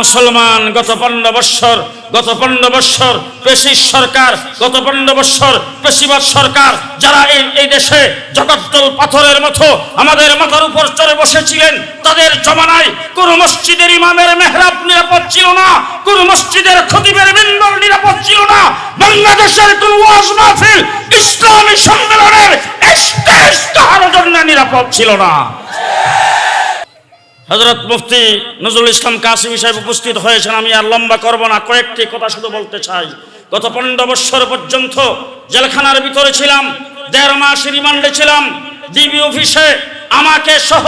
মুসলমান, গত পনেরো বৎসর গত পনেরো বৎসর পেশির সরকার, গত পনেরো বৎসর পেশিবাদ সরকার, যারা এই এই দেশে জগদ্দল পাথরের মতো আমাদের মাথার উপর চড়ে বসেছিলেন, তাদের জমানায় কোন মসজিদের ইমামের মেহরাব নিরাপদ ছিল না, কোন মসজিদের খতিবের মিম্বর নিরাপদ ছিল না। বাংলাদেশের কোন ওয়াজ মাহফিল, ইসলামী সম্মেলনের নিরাপদ ছিল না। হজরত মুফতি নজরুল ইসলাম কাসিমি সাহেব উপস্থিত হয়েছেন। আমি আর লম্বা করব না, কয়েকটি কথা শুধু বলতে চাই। গত পনেরো বৎসর পর্যন্ত জেলখানার ভিতরে ছিলাম, দেড় মাস রিমান্ডে ছিলাম, ডিবি অফিসে আমাকে সহ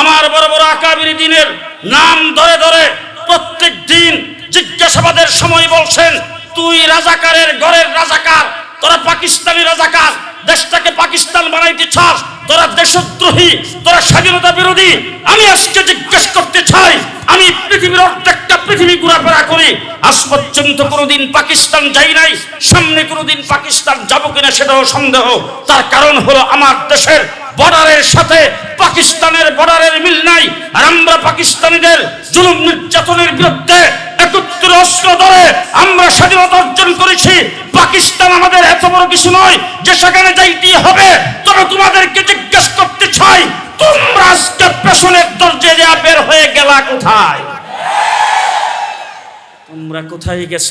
আমার বড় বড় আকাবির দিনের নাম ধরে ধরে প্রত্যেক দিন জিজ্ঞাসাবাদের সময় বলছেন, তুই রাজাকারের ঘরের রাজাকার, তোরা পাকিস্তানি রাজাকার, দেশটাকে পাকিস্তান বানাইতে চাস তোরা দেশদ্রোহী, তোরা স্বাধীনতা বিরোধী, আমি আজকে জিজ্ঞেস করতে চাই, আমি পৃথিবীর অর্ধেকটা পৃথিবী ঘোরাফেরা করি। আজ পর্যন্ত কোনোদিন পাকিস্তান যাই নাই, সামনে কোনোদিন পাকিস্তান যাব কিনা সেটাও সন্দেহ। তার কারণ হলো আমার দেশের বর্ডারের সাথে পাকিস্তানের বর্ডারের মিল নাই, আর আমরা পাকিস্তানিদের জুলুম নির্যাতনের বিরুদ্ধে একত্রে অস্ত্র ধরে আমরা স্বাধীনতা অর্জন করেছি। পাকিস্তান আমাদের এত বড় কিছু নয় যে সেখানে যাইতে হবে। তবে তোমাদেরকে জিজ্ঞেস করতে চাই, তোমরা আজকে পেছনের দরজে যা বের হয়ে গেলা কোথায়? তোমরা কোথায় গেছ?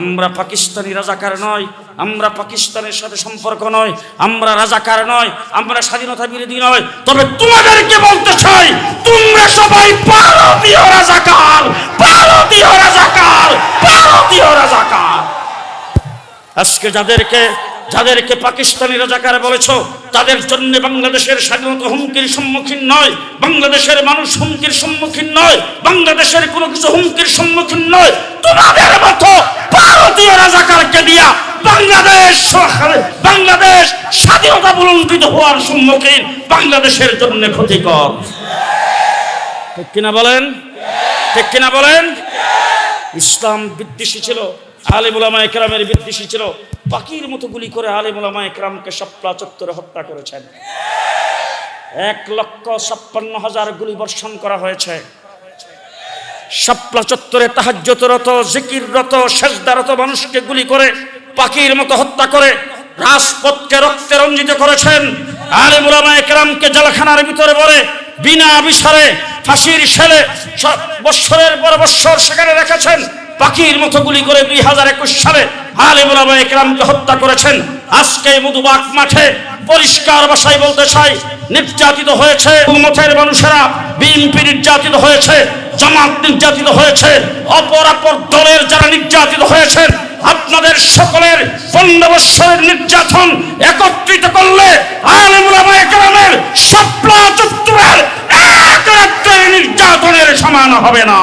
আমরা পাকিস্তানি রাজাকার নয়, আমরা পাকিস্তানের সাথে সম্পর্ক নয়, আমরা রাজাকার নয়, আমরা স্বাধীনতা বিরোধী নয়। তবে তোমাদেরকে বলতে চাই, তোমরা সবাই ভারতীয় রাজাকার ভারতীয় রাজাকার ভারতীয় রাজাকার। আজকে যাদেরকে যাদেরকে পাকিস্তানি রাজাকার বলেছ, তাদের জন্য বাংলাদেশের স্বাধীনতা হুমকির সম্মুখীন নয়, বাংলাদেশের মানুষ হুমকির সম্মুখীন নয়, বাংলাদেশের কোনো কিছু হুমকির সম্মুখীন নয়। তোমাদের মতো ভারতীয় রাজাকারকে দিয়া বাংলাদেশ বাংলাদেশ স্বাধীনতা বুলন্দিত হওয়ার সম্মুখীন বাংলাদেশের জন্য ক্ষতিকর। ঠিক কিনা বলেন? ঠিক কিনা বলেন? ইসলাম বিদ্বেষী ছিল আলিমুলামা একরামের বিদ্বেষী ছিল পাখির মতো গুলি করে আলিমুলামা একরামকে সাপ্লা চত্বরে হত্যা করেছেন। এক লক্ষ ছাপ্পান্ন হাজার গুলি বর্ষণ করা হয়েছে। শাপলা চত্বরে তাহাজ্যতরত জিকিররত, সেজদারত মানুষকে গুলি করে, পাখির মতো হত্যা করে, রাজপথকে রক্তে রঞ্জিত করেছেন। আলিমুলামা একরামকে জেলখানার ভিতরে বলে বিনা বিচারে ফাঁসির শেলে স- বৎসরের পর বৎসর সেখানে রেখেছেন। পাখির মতো গুলি করে দুই হাজার একুশ সালে আলিমুলামা একরামকে হত্যা করেছেন। আজকে মধুবাগ মাঠে পরিষ্কার ভাষায় বলতে চাই, নির্যাতিত হয়েছে মঠের মানুষেরা, বিএনপি নির্যাতিত হয়েছে, জামাত নির্যাতিত হয়েছে, অপর অপর দলের যারা নির্যাতিত হয়েছেন আপনাদের সকলের পনেরো বৎসরের নির্যাতন একত্রিত করলে আলিমুলামা একরামের সাপলা চত্বরের এক নির্যাতনের সমান হবে না।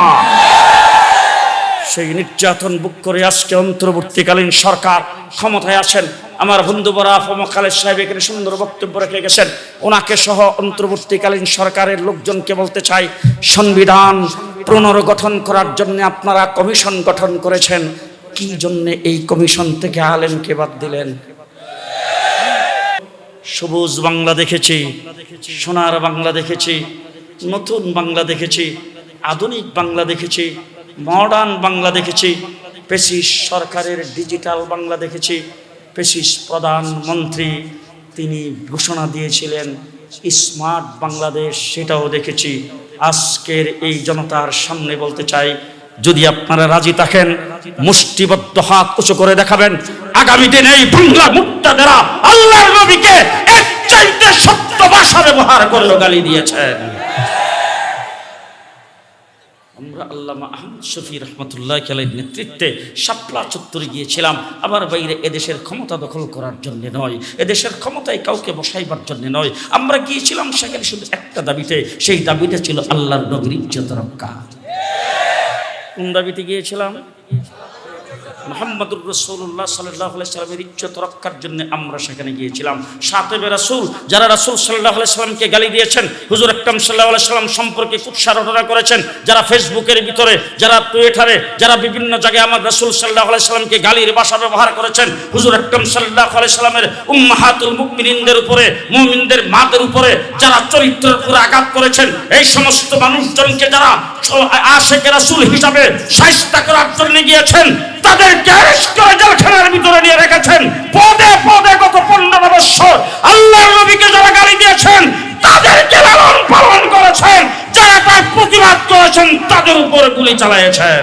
সেই নির্যাতন বুক করে আজকে অন্তর্বর্তীকালীন সরকার ক্ষমতায় আছেন আমার বন্ধু বরা খালেদ সাহেব এখানে সুন্দর বক্তব্য রেখে গেছেন। ওনাকে সহ অন্তর্বর্তীকালীন সরকারের লোকজনকে বলতে চাই, সংবিধান পুনর্গঠন করার জন্য আপনারা কমিশন গঠন করেছেন। কি জন্য এই কমিশন থেকে আলেমকে বাদ দিলেন? সবুজ বাংলা দেখেছি, সোনার বাংলা দেখেছি, নতুন বাংলা দেখেছি, আধুনিক বাংলা দেখেছি মডার্ন বাংলা দেখেছি, পেশিস সরকারের ডিজিটাল বাংলা দেখেছি, পেশিস প্রধানমন্ত্রী তিনি ঘোষণা দিয়েছিলেন, স্মার্ট বাংলাদেশ সেটাও দেখেছি। আজকের এই জনতার সামনে বলতে চাই, যদি আপনারা রাজি থাকেন, মুষ্টিবদ্ধ হাত উঁচু করে দেখাবেন আগামী দিনে এই বাংলা মুক্তাদেরা আল্লাহর নবীকে এক চাইতে সত্য ভাষা ব্যবহার করে গালি দিয়েছেন। আমরা আল্লামা আহমদ শফি রহমতুল্লাহ খেলের নেতৃত্বে সাপলা চত্বরে গিয়েছিলাম। আবার বাইরে এদেশের ক্ষমতা দখল করার জন্য নয়, এদেশের ক্ষমতায় কাউকে বসাইবার জন্য নয়। আমরা গিয়েছিলাম সেখানে শুধু একটা দাবিতে, সেই দাবিটা ছিল আল্লাহর নগরীর যত রক্ষা। কোন দাবিতে গিয়েছিলাম? মোহাম্মদুর রসুল্লাহ সাল্লাহ সাল্লামের ইজ্জত রক্ষার জন্য আমরা সেখানে গিয়েছিলাম। সাতেবে রাসুল, যারা রাসুল সাল্লাহ সাল্লামকে গালি দিয়েছেন, হুজুর আকরাম সাল্লাহ সাল্লাম সম্পর্কে কুৎসা রটনা করেছেন, যারা ফেসবুকের ভিতরে, যারা টুইটারে, যারা বিভিন্ন জায়গায় আমার রাসুল সাল্লাহ সাল্লামকে গালির ভাষা ব্যবহার করেছেন, হুজুর আকরাম সাল্লাহ সাল্লামের উম্মাহাতুল মুকমিনদের উপরে, মুমিনদের মাদের উপরে যারা চরিত্রের উপরে আঘাত করেছেন, এই সমস্ত মানুষজনকে যারা আশেখ রাসুল হিসাবে সাহিস্তা করার জন্য গিয়েছেন তাদেরকে অ্যারেস্ট করে জেলখানার ভিতরে নিয়ে রেখেছেন, পদে পদে গত পনেরো বছর আল্লাহর নবীকে যারা গালি দিয়েছেন, তাদেরকে লালন পালন করেছেন, যারা তার প্রতিবাদ করেছেন, তাদের উপরে গুলি চালিয়েছেন।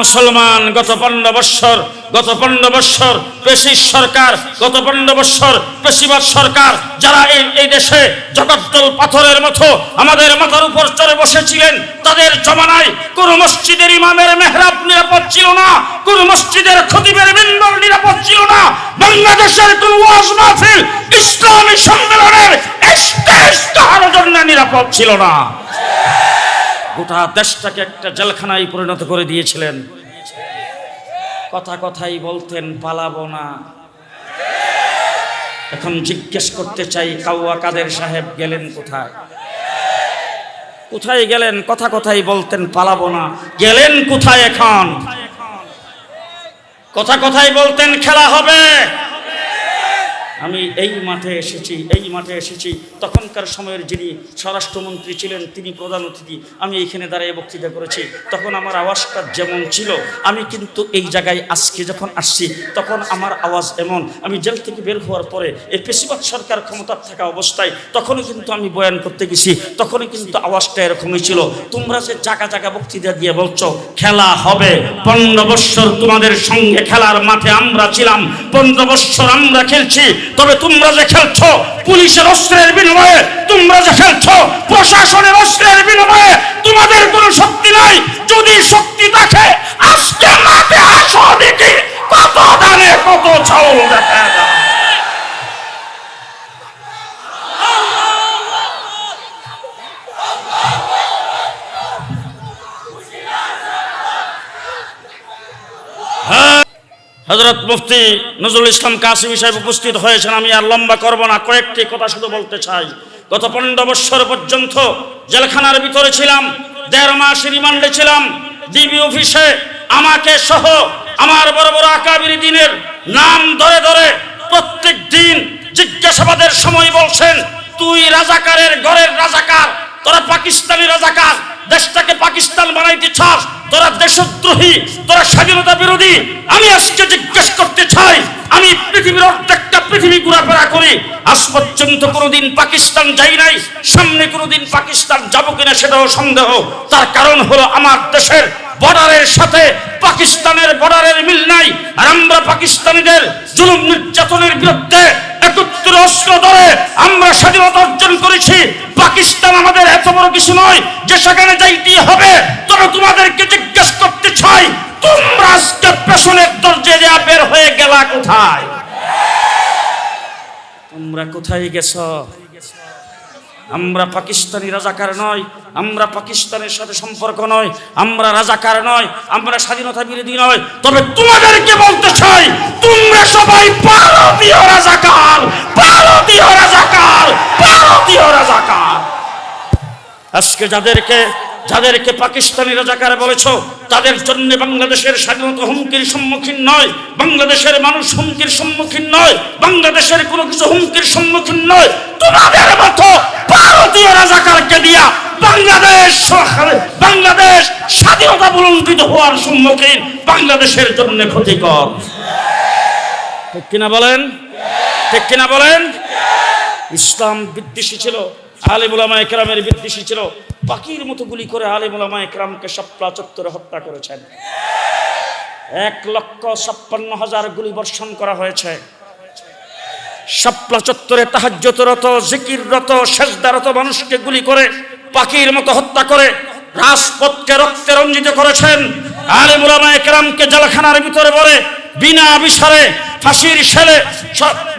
মুসলমান, গত পনেরো বৎসর গত পনেরো বৎসর পেশির সরকার, গত পনেরো বৎসর পেশিবাদ সরকার, যারা এই এই দেশে জগদ্দল পাথরের মতো আমাদের মাথার উপর চড়ে বসেছিলেন, তাদের জমানায় কোন মসজিদের ইমামের মেহরাব নিরাপদ ছিল না, কোন মসজিদের খতিবের মিম্বর নিরাপদ ছিল না। বাংলাদেশের কোন ওয়াজ মাহফিল, ইসলামী সম্মেলনের জন্য নিরাপদ ছিল না। গোটা দেশটাকে একটা জেলখানায় পরিণত করে দিয়েছিলেন। কথা কথাই বলতেন, পালাবো না। এখন জিজ্ঞেস করতে চাই, কাউয়া কাদের সাহেব গেলেন কোথায়? কোথায় গেলেন? কথা কথাই বলতেন, পালাবো না। গেলেন কোথায় এখন? কথা কথাই বলতেন, খেলা হবে। আমি এই মাঠে এসেছি, এই মাঠে এসেছি। তখনকার সময়ের যিনি স্বরাষ্ট্রমন্ত্রী ছিলেন, তিনি প্রধান অতিথি। আমি এইখানে দাঁড়িয়ে বক্তৃতা করেছি। তখন আমার আওয়াজটা যেমন ছিল, আমি কিন্তু এই জায়গায় আজকে যখন আসছি, তখন আমার আওয়াজ এমন। আমি জেল থেকে বের হওয়ার পরে এই পেশিবাদ সরকার ক্ষমতার থাকা অবস্থায় তখনও কিন্তু আমি বয়ান করতে গেছি। তখনই কিন্তু আওয়াজটা এরকমই ছিল। তোমরা যে জায়গা জায়গা বক্তৃতা দিয়ে বলছো, খেলা হবে। পনেরো বৎসর তোমাদের সঙ্গে খেলার মাঠে আমরা ছিলাম। পনেরো বৎসর আমরা খেলছি। তবে তোমরা যে খেলছো পুলিশের অস্ত্রের বিনিময়ে তোমরা যে খেলছো প্রশাসনের অস্ত্রের বিনিময়ে তোমাদের কোনো শক্তি নাই যদি শক্তি থাকে আজকে মাঠে আসো দেখি কত দানে কত চাউল দেখা যায় হজরত মুফতি নজরুল ইসলাম কাসিম সাহেব উপস্থিত হয়েছেন, আমি আর লম্বা করব না, কয়েকটি কথা শুধু বলতে চাই। গত পনেরো বৎসর পর্যন্ত জেলখানার ভিতরে ছিলাম, দেড় মাস রিমান্ডে ছিলাম, ডিবি অফিসে আমাকে সহ আমার বড় বড় আকাবির দিনের নাম ধরে ধরে প্রত্যেক দিন জিজ্ঞাসাবাদের সময় বলছেন, তুই রাজাকারের ঘরের রাজাকার, তোরা পাকিস্তানি রাজাকার দেশটাকে পাকিস্তান বানাইতে চাস, তোরা দেশদ্রোহী, তোরা স্বাধীনতা বিরোধী। আমি আজকে জিজ্ঞেস করতে চাই, আমি পৃথিবীর অর্ধেকটা পৃথিবী ঘোরাফেরা করি। আজ পর্যন্ত কোনোদিন পাকিস্তান যাই নাই, সামনে কোনোদিন পাকিস্তান যাব কিনা সেটাও সন্দেহ। তার কারণ হলো আমার দেশের বর্ডারের সাথে পাকিস্তানের বর্ডারের মিল নাই, আর আমরা পাকিস্তানিদের জুলুম নির্যাতনের বিরুদ্ধে একত্র অস্ত্র ধরে আমরা স্বাধীনতা অর্জন করেছি। পাকিস্তান আমাদের এত বড় কিছু নয় যে সেখানে যাইতে হবে। তবে তোমাদেরকে জিজ্ঞেস করতে চাই, তোমরা আজকে পেছনের দরজে দেয়া বের হয়ে গেলা কোথায়? তোমরা কোথায় গেছ? আমরা পাকিস্তানি রাজাকার নয় আমরা পাকিস্তানের সাথে সম্পর্ক নয় আমরা রাজাকার নয় আমরা স্বাধীনতা বিরোধী নয় তবে তোমাদেরকে বলতে চাই, তোমরা সবাই ভারতীয় রাজাকার ভারতীয় রাজাকার ভারতীয় রাজাকার। আজকে যাদেরকে যাদেরকে পাকিস্তানি রাজাকার বলেছ, তাদের জন্য বাংলাদেশের স্বাধীনতা হুমকির সম্মুখীন নয়, বাংলাদেশের মানুষ হুমকির সম্মুখীন নয়, বাংলাদেশের কোনো কিছু হুমকির সম্মুখীন নয়। তোমাদের মতো ভারতীয় রাজাকারকে দিয়া বাংলাদেশ বাংলাদেশ স্বাধীনতা হওয়ার সম্মুখীন বাংলাদেশের জন্য ক্ষতিকর। ঠিক কিনা বলেন? ঠিক কিনা বলেন? ইসলাম বিদ্বেষী ছিল। আলিমুলামা একরামের বিদ্বেষী ছিল, পাখির মতো গুলি করে আলিমুলামা একরামকে সপ্লা চত্বরে হত্যা করেছেন। এক লক্ষ ছাপ্পান্ন হাজার গুলি বর্ষণ করা হয়েছে। শাপলা চত্বরে তাহাজ্যতরত জিকিররত, সেজদারত মানুষকে গুলি করে, পাখির মতো হত্যা করে, রাজপথকে রক্তে রঞ্জিত করেছেন। আলিমুলামা একরামকে জেলখানার ভিতরে বলে বিনা বিচারে ফাঁসির ছেলে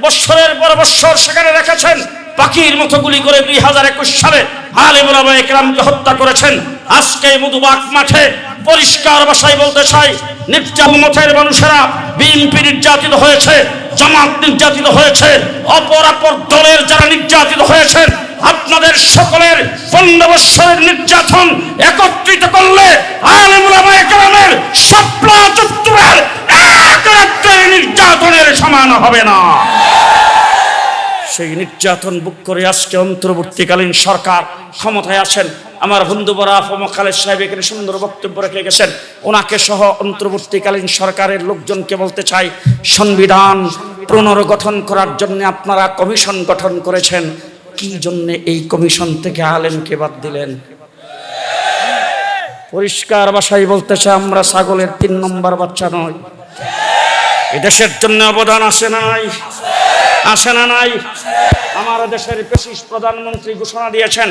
বৎসরের পর বৎসর সেখানে রেখেছেন। পাখির মতো গুলি করে দুই হাজার একুশ সালে আলিমুল একরামকে হত্যা করেছেন। আজকে এই মধুবাগ মাঠে পরিষ্কার ভাষায় বলতে চাই, নির্যাতন মঠের মানুষেরা বিএনপি নির্যাতিত হয়েছে, জামাত নির্যাতিত হয়েছে, অপর অপর দলের যারা নির্যাতিত হয়েছেন আপনাদের সকলের পনেরো নির্যাতন একত্রিত করলে আলিমুলামা একরামের সপ্লা চত্বরের এক নির্যাতনের সমান হবে না। সেই নির্যাতন বুক করে আজকে অন্তর্বর্তীকালীন সরকার ক্ষমতায় আছেন আমার বন্ধু বরাফ খালেদ সাহেব এখানে সুন্দর বক্তব্য রেখে গেছেন। ওনাকে সহ অন্তর্বর্তীকালীন সরকারের লোকজনকে বলতে চাই, সংবিধান পুনর্গঠন করার জন্য আপনারা কমিশন গঠন করেছেন। কি জন্যে এই কমিশন থেকে আলেমকে বাদ দিলেন? পরিষ্কার ভাষায় বলতে চাই, আমরা ছাগলের তিন নম্বর বাচ্চা নয় এদেশের জন্য অবদান আসে নাই? আসে না নাই? আমার দেশের পেশিস প্রধানমন্ত্রী ঘোষণা দিয়েছেন,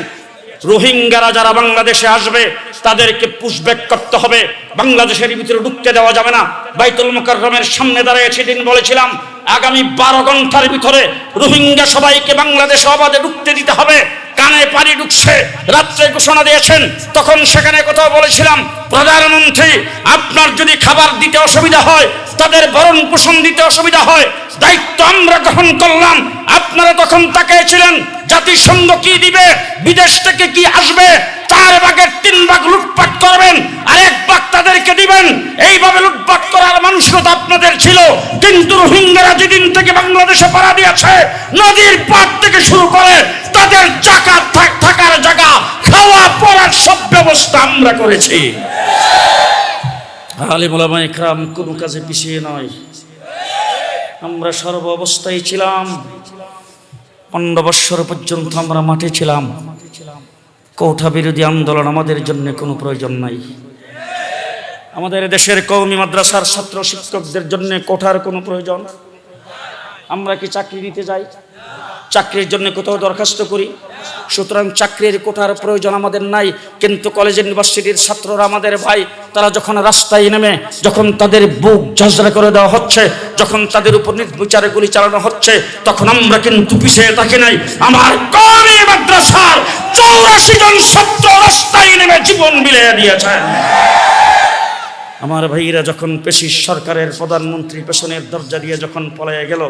রোহিঙ্গারা যারা বাংলাদেশে আসবে, তাদেরকে পুষব্যাক করতে হবে। বাংলাদেশের ভিতরে ঢুকতে দেওয়া যাবে না। বাইতুল মোকাররমের সামনে দাঁড়িয়ে সেদিন বলেছিলাম, আগামী বারো ঘণ্টার ভিতরে রোহিঙ্গা সবাইকে বাংলাদেশ অবাধে ঢুকতে দিতে হবে। কানে পানি ঢুকছে, রাত্রে ঘোষণা দিয়েছেন। তখন সেখানে কোথাও বলেছিলাম, প্রধানমন্ত্রী, আপনার যদি খাবার দিতে অসুবিধা হয়, তাদের ভরণ পোষণ দিতে অসুবিধা হয়, দায়িত্ব আমরা গ্রহণ করলাম। আপনারা তখন তাকিয়েছিলেন জাতিসংঘ কি দিবে? বিদেশ থেকে কি আসবে? চার ভাগের তিন ভাগ লুটপাট করবেন, আর এক ভাগ তাদেরকে দিবেন। এইভাবে লুটপাট করার মানসিকতা আপনাদের ছিল, কিন্তু রোহিঙ্গারা যেদিন থেকে বাংলাদেশে পাড়া দিয়েছে, নদীর পাট থেকে শুরু করে তাদের চাকা থাক- থাকার জায়গা, খাওয়া পড়ার সব ব্যবস্থা আমরা করেছি। আলিমুলামা ইকরাম কোনো কাজে পিছিয়ে নয়। আমরা সর্ব অবস্থায় ছিলাম, পনেরো পর্যন্ত আমরা মাঠে ছিলাম। কৌঠা বিরোধী আন্দোলন আমাদের জন্য কোনো প্রয়োজন নাই। আমাদের দেশের কৌমি মাদ্রাসার ছাত্র শিক্ষকদের জন্য কোঠার কোনো প্রয়োজন। আমরা কি চাকরি নিতে যাই? চাকরির জন্য কোথাও দরখাস্ত করি। সুতরাং চাকরির কোঠার প্রয়োজন আমাদের নাই, কিন্তু কলেজ ইউনিভার্সিটির ছাত্ররা আমাদের ভাই, তারা যখন রাস্তায় নেমে, যখন তাদের বুক ঝাঁঝরা করে দেওয়া হচ্ছে, যখন তাদের উপর নির্বিচারে গুলি চালানো হচ্ছে, তখন আমরা কিন্তু পিছিয়ে থাকি নাই। আমার কমি মাদ্রাসার চৌরাশি জন ছাত্র রাস্তায় নেমে জীবন বিলিয়ে দিয়েছেন। আমার ভাইরা যখন পেশির সরকারের প্রধানমন্ত্রী পেছনের দরজা দিয়ে যখন পলাইয়া গেল,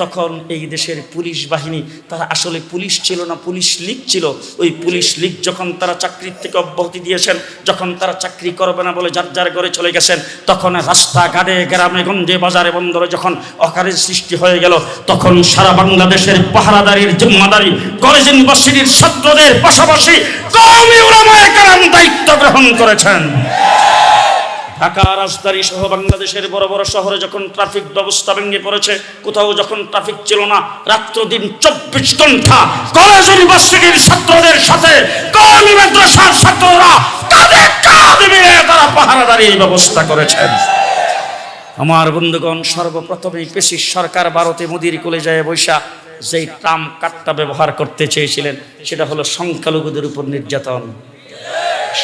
তখন এই দেশের পুলিশ বাহিনী, তারা আসলে পুলিশ ছিল না, পুলিশ লীগ ছিল। ওই পুলিশ লীগ যখন তারা চাকরির থেকে অব্যাহতি দিয়েছেন, যখন তারা চাকরি করবে না বলে যার যার ঘরে চলে গেছেন, তখন রাস্তাঘাটে, গ্রামে, গঞ্জে, বাজারে, বন্দরে যখন অকারের সৃষ্টি হয়ে গেল, তখন সারা বাংলাদেশের পাহারাদারির জিম্মাদারি কলেজ ইউনিভার্সিটির ছাত্রদের পাশাপাশি দায়িত্ব গ্রহণ করেছেন। ঢাকা রাজধানী সহ বাংলাদেশের বড় বড় শহরে যখন ট্রাফিক ব্যবস্থা ভেঙে পড়েছে, কোথাও যখন ট্রাফিক ছিল না রাত্র দিন চব্বিশ ঘণ্টা কলেজ ইউনিভার্সিটির ছাত্রদের সাথে মাদ্রাসার ছাত্ররা কাঁধে মিলে তারা পাহারাদারি ব্যবস্থা করেছেন। আমার বন্ধুগণ, সর্বপ্রথমেই পেশির সরকার ভারতে মোদির কোলে যায় বৈশা, যেই ট্রাম কাটটা ব্যবহার করতে চেয়েছিলেন, সেটা হলো সংখ্যালঘুদের উপর নির্যাতন।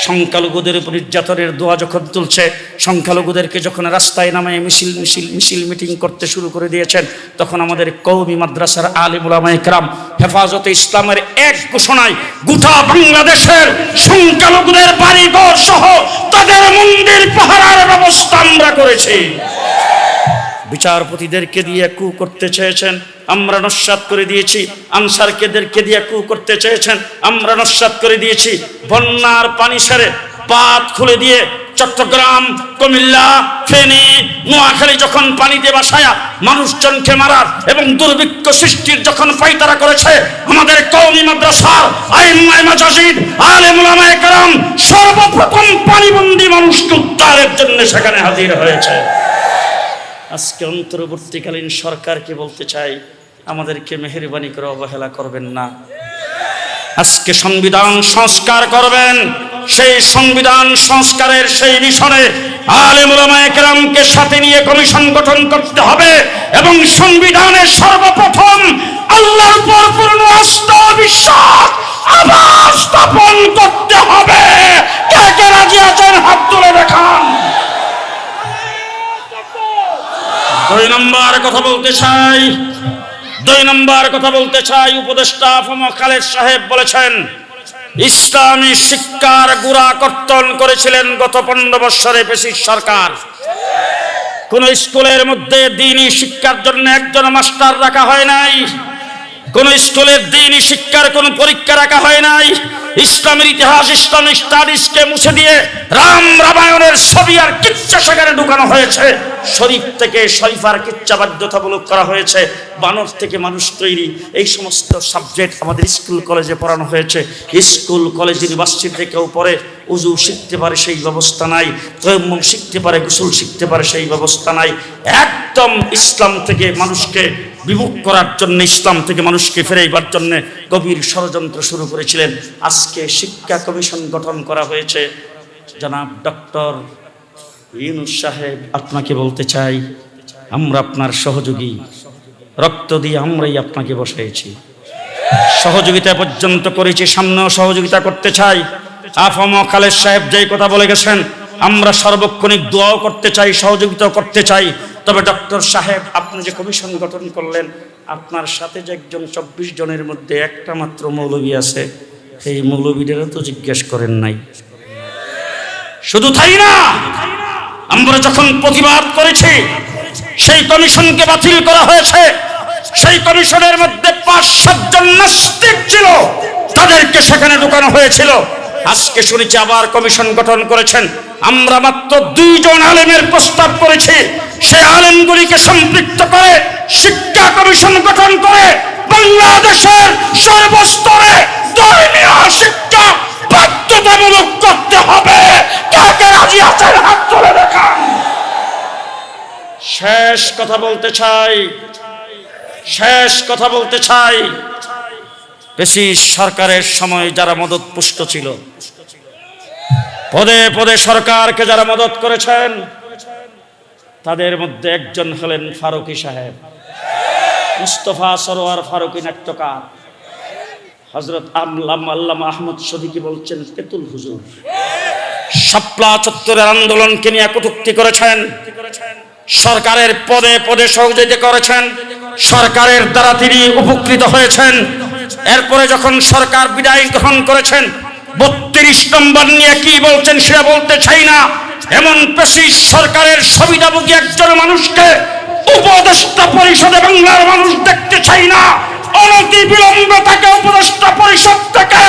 সংখ্যালঘুদের উপর নির্যাতনের দোয়া যখন তুলছে, সংখ্যালঘুদেরকে যখন রাস্তায় নামায় মিছিল মিছিল মিছিল মিটিং করতে শুরু করে দিয়েছেন, তখন আমাদের কৌমি মাদ্রাসার আলিমুলাম ইকরাম হেফাজতে ইসলামের এক ঘোষণায় গোটা বাংলাদেশের সংখ্যালঘুদের বাড়িঘর সহ তাদের মন্দির পাহারার ব্যবস্থা আমরা করেছি। বিচারপতিদেরকে দিয়ে কু করতে চেয়েছেন, আমরা নস্বাত করে দিয়েছি। আনসারকেদেরকে দিয়ে কু করতে চেয়েছেন, আমরা নস্বাত করে দিয়েছি। বন্যার পানি সেরে পাত খুলে দিয়ে চট্টগ্রাম, কুমিল্লা, ফেনী, নোয়াখালী যখন পানিতে বাসায়া মানুষজনকে মারার এবং দুর্ভিক্ষ সৃষ্টির যখন পাইতারা করেছে, আমাদের কওমি মাদ্রাসার সর্বপ্রথম পানিবন্দী মানুষকে উদ্ধারের জন্য সেখানে হাজির হয়েছে। আজকে অন্তর্বর্তীকালীন সরকারকে বলতে চাই, আমাদেরকে মেহরবানি করে অবহেলা করবেন না। আজকে সংবিধান সংস্কার করবেন, সেই সংবিধান সংস্কারের সেই মিশনে আলেমুলামায়ামকে সাথে নিয়ে কমিশন গঠন করতে হবে এবং সংবিধানের সর্বপ্রথম আল্লাহর উপর পূর্ণ আস্থা বিশ্বাস আবার স্থাপন করতে হবে। কে কে রাজি আছেন? হাত তুলে দেখান। দুই নম্বর কথা বলতে চাই। দুই নম্বর কথা বলতে চাই, উপদেষ্টা ফমা খালেদ সাহেব বলেছেন, ইসলামী শিক্ষার গুড়া কর্তন করেছিলেন গত পনেরো বৎসরে বেশি সরকার। কোন স্কুলের মধ্যে দিনই শিক্ষার জন্য একজন মাস্টার রাখা হয় নাই। কোন স্কুলের দিনই শিক্ষার কোন পরীক্ষা রাখা হয় নাই। ইসলামের ইতিহাস, ইসলামিক স্টাডিজকে মুছে দিয়ে রাম রামায়ণের ছবি আর কিচ্ছা সেখানে ঢুকানো হয়েছে। শরীফ থেকে শরীফার কিচ্ছা বাধ্যতামূলক করা হয়েছে। বানর থেকে মানুষ তৈরি। এই সমস্ত সাবজেক্ট আমাদের স্কুল কলেজে পড়ানো হয়েছে। স্কুল, কলেজ, ইউনিভার্সিটি থেকেও পড়ে। উজু শিখতে পারে সেই ব্যবস্থা নাই। তৈমম শিখতে পারে, গোসল শিখতে পারে সেই ব্যবস্থা নাই। একদম ইসলাম থেকে মানুষকে বিমুখ করার জন্য ইসলাম থেকে মানুষকে ফেরাইবার জন্য গভীর ষড়যন্ত্র শুরু করেছিলেন। আজকে শিক্ষা কমিশন গঠন করা হয়েছে। জনাব ডক্টর ইউনুস সাহেব, আপনাকে বলতে চাই, আমরা আপনার সহযোগী। রক্ত দিয়ে আমরাই আপনাকে বসাইছি। সহযোগিতা পর্যন্ত করেছি, সামনেও সহযোগিতা করতে চাই। আফম খালেদ সাহেব যেই কথা বলে গেছেন, আমরা সার্বক্ষণিক দোয়াও করতে চাই, সহযোগিতাও করতে চাই। তবে ডক্টর সাহেব, আপনি যে কমিশন গঠন করলেন, আপনার সাথে যে একজন চব্বিশ জনের মধ্যে একটা মাত্র মৌলবী আছে, সেই মৌলবীদেরও তো জিজ্ঞেস করেন নাই। শুধু তাই না, আমরা যখন প্রতিবাদ করেছি, সেই কমিশনকে বাতিল করা হয়েছে। সেই কমিশনের মধ্যে পাঁচ সাতজন নাস্তিক ছিল, তাদেরকে সেখানে ঢুকানো হয়েছিল। আজকে শুনেছি আবার কমিশন গঠন করেছেন। আমরা মাত্র দুইজন আলেমের প্রস্তাব করেছি। সে সম্পৃক্ত করে, শিক্ষা কমিশন গঠন করে, বাংলাদেশের সর্বস্তরে ধর্মীয় শিক্ষা বাধ্যতামূলক করতে হবে। কাকে রাজি আছেন? হাত শেষ কথা বলতে চাই। শেষ কথা বলতে চাই। বেশি সরকারের সময় যারা মদত পুষ্ট ছিল, পদে পদে সরকারকে যারা মদত করেছেন তাদের মধ্যে একজন হলেন ফারুকি সাহেব। মুস্তফা সরোয়ার ফারুকি নাট্যকার। হজরত আমলাম আল্লাম আহমদ সদিকি বলছেন, তেতুল হুজুর, শাপলা চত্বরের আন্দোলনকে নিয়ে কটুক্তি করেছেন। সরকারের পদে পদে সহযোগিতা করেছেন। সরকারের দ্বারা তিনি উপকৃত হয়েছেন। এরপরে যখন সরকার বিদায় গ্রহণ করেছেন, বত্রিশ নম্বর নিয়ে কি বলছেন সেটা বলতে চাই না। এমন পেশি সরকারের সুবিধাভোগী একজন মানুষকে উপদেষ্টা পরিষদে বাংলার মানুষ দেখতে চাই না। অনতি বিলম্বে তাকে উপদেষ্টা পরিষদ থেকে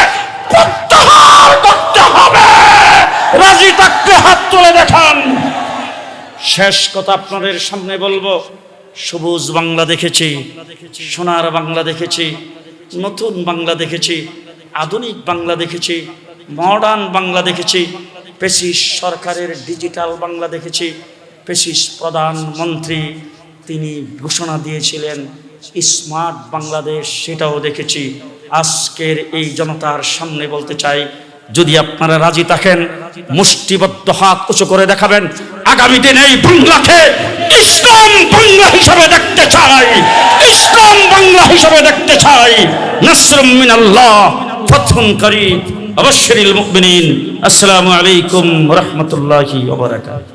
প্রত্যাহার করতে হবে। রাজি থাকতে হাত তুলে দেখান। শেষ কথা আপনাদের সামনে বলব। সবুজ বাংলা দেখেছি, সোনার বাংলা দেখেছি, নতুন বাংলা দেখেছি, আধুনিক বাংলা দেখেছি মডার্ন বাংলা দেখেছি। পেশিস সরকারের ডিজিটাল বাংলা দেখেছি। পেশিস প্রধানমন্ত্রী তিনি ঘোষণা দিয়েছিলেন, স্মার্ট বাংলাদেশ সেটাও দেখেছি। আজকের এই জনতার সামনে বলতে চাই, যদি আপনারা রাজি থাকেন, মুষ্টিবদ্ধ হাত উঁচু করে দেখাবেন, আগামী দিনে এই বাংলাকে ইসলাম বাংলা হিসাবে দেখতে চাই। ইসলাম বাংলা হিসাবে দেখতে চাই। নাসরুম মিনাল্লাহ ফতহুন করিম। অবশ্যরিল মুমিনিন। আসসালামু আলাইকুম রাহমাতুল্লাহি ওয়া বারাকাতুহু।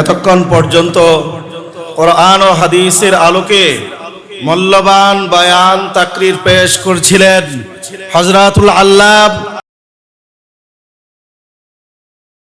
এতক্ষণ পর্যন্ত কোরআন ও হাদিসের আলোকে মূল্যবান বায়ান, তাকরির পেশ করছিলেন হজরতুল আল্লাহ